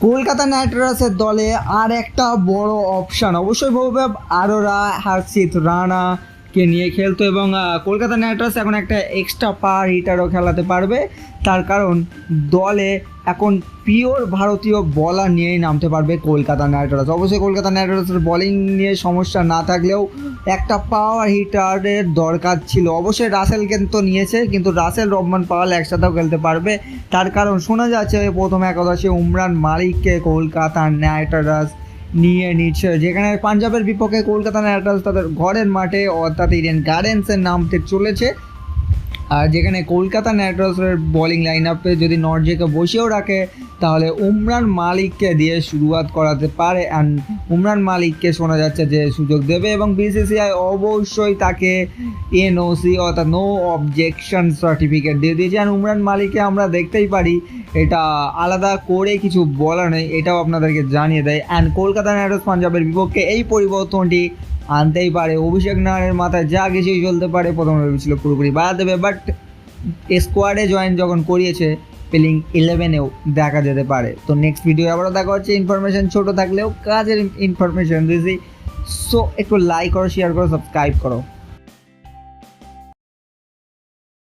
Kolkata night রাইডার্সের দলে আর একটা বড় অপশান অবশ্যই ভৌবেব আরোরা হার্ষিত রানাকে নিয়ে খেলতো এবং কলকাতা নাইট রাইডার্স এখন একটা এক্সট্রা পাওয়ার হিটারও খেলাতে পারবে। তার কারণ, দলে এখন পিওর ভারতীয় বলার নিয়েই নামতে পারবে কলকাতা নাইট রাইডার্স অবশ্যই কলকাতা নাইট রাইডার্সের বলিং নিয়ে সমস্যা না থাকলেও একটা পাওয়ার হিটারের দরকার ছিল। অবশ্যই রাসেলকে তো নিয়েছে, কিন্তু রাসেল রহমান পাওয়াল একসাথেও খেলতে পারবে। তার কারণ, শোনা যাচ্ছে প্রথম একাদশে উমরান মালিককে কলকাতা নাইট রাইডার্স নিয়ে নিচ্ছে। যেখানে পাঞ্জাবের বিপক্ষে কলকাতা নাইট রাইডার্স তাদের ঘরের মাঠে অর্থাৎ ইডেন গার্ডেন্সের নামতে চলেছে। আর যেখানে কলকাতা নাইট রাইডার্সের বোলিং লাইন আপে যদি নর্জেকে বসেও রাখে, তাহলে উমরান মালিককে দিয়ে শুরুয়াত করাতে পারে। অ্যান্ড উমরান মালিককে শোনা যাচ্ছে যে সুযোগ দেবে এবং বিসিসিআই অবশ্যই তাকে এনওসি অর্থাৎ নো অবজেকশন সার্টিফিকেট দিয়ে দিয়েছে। অ্যান্ড উমরান মালিককে আমরা দেখতেই পারি, এটা আলাদা করে কিছু বলা নেই, এটাও আপনাদেরকে জানিয়ে দেয়। অ্যান্ড কলকাতা নাইট রাইডার্স পাঞ্জাবের বিপক্ষে এই পরিবর্তনটি আনতেই পারে। অভিষেক নারায়ণের মাথায় যা কিছুই চলতে পারে, প্রথমে ভেবেছিল পুরোপুরি বাদ দেবে বাট স্কোয়াডে জয়েন যখন করিয়েছে প্লেইং ইলেভেনেও দেখা যেতে পারে। তো নেক্সট ভিডিও আবারও দেখা হচ্ছে ইনফরমেশন ছোটো থাকলেও কাজের ইনফরমেশন দিয়েছি সো একটু লাইক করো শেয়ার করো সাবস্ক্রাইব করো।